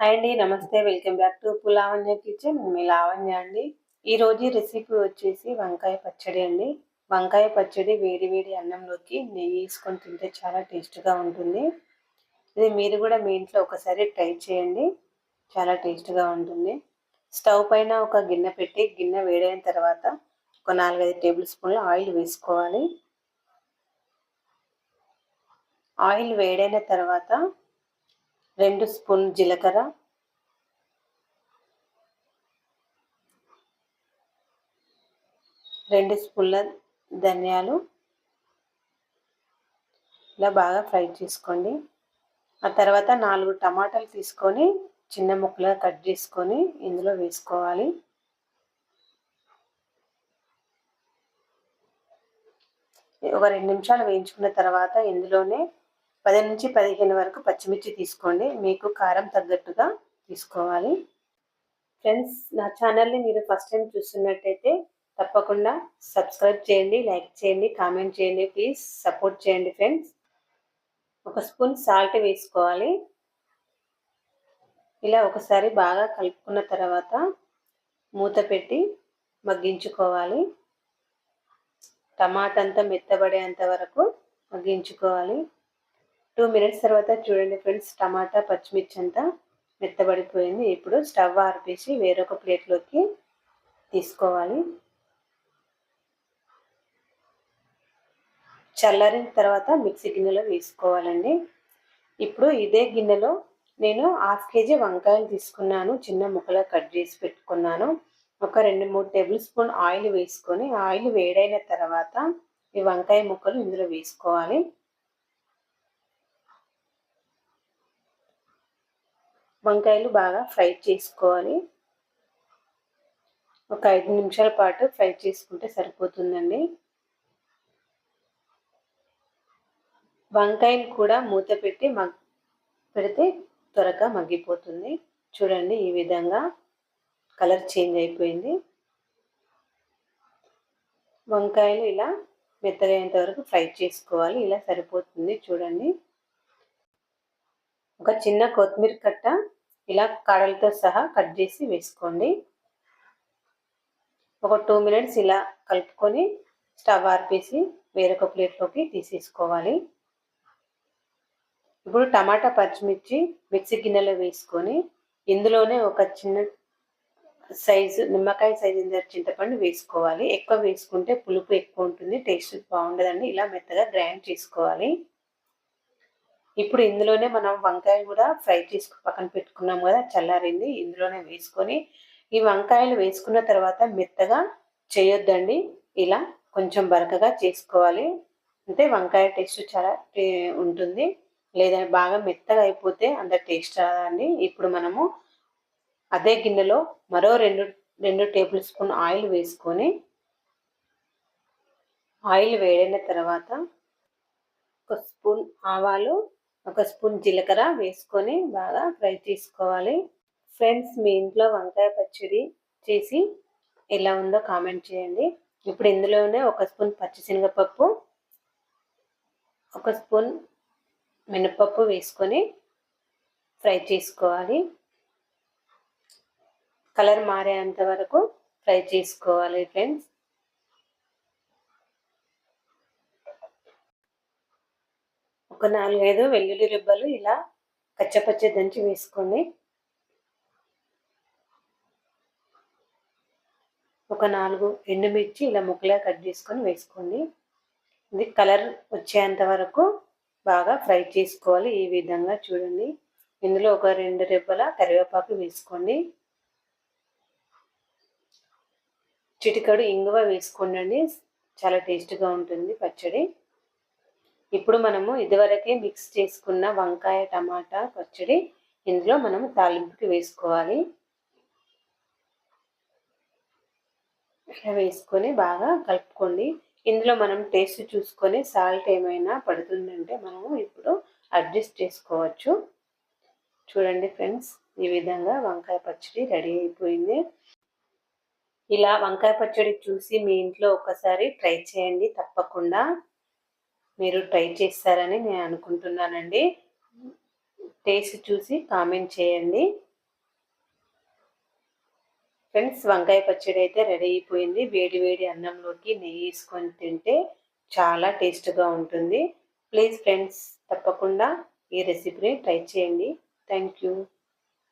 Hi అండి నమస్తే. Welcome back to పులావన్య కిచెన్. మీ లావణ్య అండి. ఈరోజు రెసిపీ వచ్చేసి వంకాయ పచ్చడి అండి. వంకాయ పచ్చడి వేడి వేడి అన్నంలోకి నెయ్యి వేసుకొని తింటే చాలా టేస్ట్గా ఉంటుంది. ఇది మీరు కూడా మీ ఇంట్లో ఒకసారి ట్రై చేయండి. చాలా టేస్ట్గా ఉంటుంది. స్టవ్ పైన ఒక గిన్నె పెట్టి గిన్నె వేడైన తర్వాత ఒక నాలుగైదు టేబుల్ స్పూన్ల ఆయిల్ వేసుకోవాలి. ఆయిల్ వేడైన తర్వాత రెండు స్పూన్ జీలకర్ర. రెండు స్పూన్ల ధనియాలు. ఇలా బాగా ఫ్రై చేసుకోండి. ఆ తర్వాత నాలుగు టమాటాలు తీసుకొని చిన్న ముక్కలుగా కట్ చేసుకొని ఇందులో వేసుకోవాలి. ఒక రెండు నిమిషాలు వేయించుకున్న తర్వాత ఇందులోనే పది నుంచి పదిహేను వరకు పచ్చిమిర్చి తీసుకోండి. మీకు కారం తగ్గట్టుగా తీసుకోవాలి. ఫ్రెండ్స్ నా ఛానల్ని మీరు ఫస్ట్ టైం చూస్తున్నట్టయితే తప్పకుండా సబ్స్క్రైబ్ చేయండి లైక్ చేయండి కామెంట్ చేయండి ప్లీజ్ సపోర్ట్ చేయండి ఫ్రెండ్స్ ఒక స్పూన్ సాల్ట్ వేసుకోవాలి. ఇలా ఒకసారి బాగా కలుపుకున్న తర్వాత మూత పెట్టి మగ్గించుకోవాలి. టమాటా అంతా మెత్తబడేంత వరకు మగ్గించుకోవాలి. టూ మినిట్స్ తర్వాత చూడండి ఫ్రెండ్స్ టమాటా పచ్చిమిర్చి అంతా మెత్తబడిపోయింది. ఇప్పుడు స్టవ్ ఆర్పేసి వేరొక ప్లేట్లోకి తీసుకోవాలి. చల్లారిన తర్వాత మిక్సీ గిన్నెలో వేసుకోవాలండి. ఇప్పుడు ఇదే గిన్నెలో నేను హాఫ్ కేజీ వంకాయలు తీసుకున్నాను. చిన్న ముక్కలా కట్ చేసి పెట్టుకున్నాను. ఒక రెండు మూడు టేబుల్ స్పూన్ ఆయిల్ వేసుకొని ఆయిల్ వేడైన తర్వాత ఈ వంకాయ ముక్కలు ఇందులో వేసుకోవాలి. వంకాయలు బాగా ఫ్రై చేసుకోవాలి ఒక ఐదు నిమిషాల పాటు ఫ్రై చేసుకుంటే సరిపోతుందండి. వంకాయలు కూడా మూత పెట్టి మగ్ పెడితే త్వరగా మగ్గిపోతుంది. చూడండి ఈ విధంగా కలర్ చేంజ్ అయిపోయింది. వంకాయలు ఇలా మెత్తగైనంత వరకు ఫ్రై చేసుకోవాలి. ఇలా సరిపోతుంది చూడండి. ఒక చిన్న కొత్తిమీర కట్ట ఇలా కాడలతో సహా కట్ చేసి వేసుకోండి. ఒక టూ మినిట్స్ ఇలా కలుపుకొని స్టవ్ ఆర్పేసి వేరొక ప్లేట్లోకి తీసేసుకోవాలి. ఇప్పుడు టమాటా పచ్చిమిర్చి మిక్సీ గిన్నెలో వేసుకొని ఇందులోనే ఒక చిన్న సైజు నిమ్మకాయ సైజు చింతపండు వేసుకోవాలి. ఎక్కువ వేసుకుంటే పులుపు ఎక్కువ ఉంటుంది టేస్ట్ బాగుండదండి. ఇలా మెత్తగా గ్రైండ్ చేసుకోవాలి. ఇప్పుడు ఇందులోనే మనం వంకాయ కూడా ఫ్రై చేసుకు పక్కన పెట్టుకున్నాం కదా చల్లారింది. ఇందులోనే వేసుకొని ఈ వంకాయలు వేసుకున్న తర్వాత మెత్తగా చేయొద్దండి. ఇలా కొంచెం బరకగా చేసుకోవాలి. అంటే వంకాయ టేస్ట్ చాలా ఉంటుంది. లేదా బాగా మెత్తగా అయిపోతే అంత టేస్ట్ రాదండి ఇప్పుడు మనము అదే గిన్నెలో మరో రెండు రెండు టేబుల్ స్పూన్ ఆయిల్ వేసుకొని ఆయిల్ వేడైన తర్వాత ఒక స్పూన్ ఆవాలు ఒక స్పూన్ జీలకర్ర వేసుకొని బాగా ఫ్రై చేసుకోవాలి. ఫ్రెండ్స్ మీ ఇంట్లో వంకాయ పచ్చడి చేసి ఎలా ఉందో కామెంట్ చేయండి. ఇప్పుడు ఇందులోనే ఒక స్పూన్ పచ్చిశనగపప్పు ఒక స్పూన్ మినపప్పు వేసుకొని ఫ్రై చేసుకోవాలి. కలర్ మారేంత వరకు ఫ్రై చేసుకోవాలి ఫ్రెండ్స్. ఒక నాలుగైదు వెల్లుల్లి రిబ్బలు ఇలా కచ్చపచ్చ దంచి వేసుకోండి ఒక నాలుగు ఎండుమిర్చి ఇలా ముక్కలా కట్ చేసుకొని వేసుకోండి. ఇది కలర్ వచ్చేంత వరకు బాగా ఫ్రై చేసుకోవాలి ఈ విధంగా చూడండి. ఇందులో ఒక రెండు రెబ్బల కరివేపాకు వేసుకోండి. చిటికడు ఇంగువ వేసుకోండి చాలా టేస్ట్గా ఉంటుంది పచ్చడి. ఇప్పుడు మనము ఇదివరకే మిక్స్ చేసుకున్న వంకాయ టమాటా పచ్చడి ఇందులో మనము తాలింపుకి వేసుకోవాలి. ఇలా వేసుకొని బాగా కలుపుకోండి. ఇందులో మనం టేస్ట్ చూసుకొని సాల్ట్ ఏమైనా పడుతుందంటే మనము ఇప్పుడు అడ్జస్ట్ చేసుకోవచ్చు. చూడండి ఫ్రెండ్స్ ఈ విధంగా వంకాయ పచ్చడి రెడీ అయిపోయింది. ఇలా వంకాయ పచ్చడి చూసి మీ ఇంట్లో ఒకసారి ట్రై చేయండి తప్పకుండా. మీరు ట్రై చేస్తారని నేను అనుకుంటున్నానండి. టేస్ట్ చూసి కామెంట్ చేయండి. ఫ్రెండ్స్ వంకాయ పచ్చడి అయితే రెడీ అయిపోయింది. వేడి వేడి అన్నంలోకి నెయ్యి వేసుకొని తింటే చాలా టేస్ట్గా ఉంటుంది. ప్లీజ్ ఫ్రెండ్స్ తప్పకుండా ఈ రెసిపీని ట్రై చేయండి. Thank you.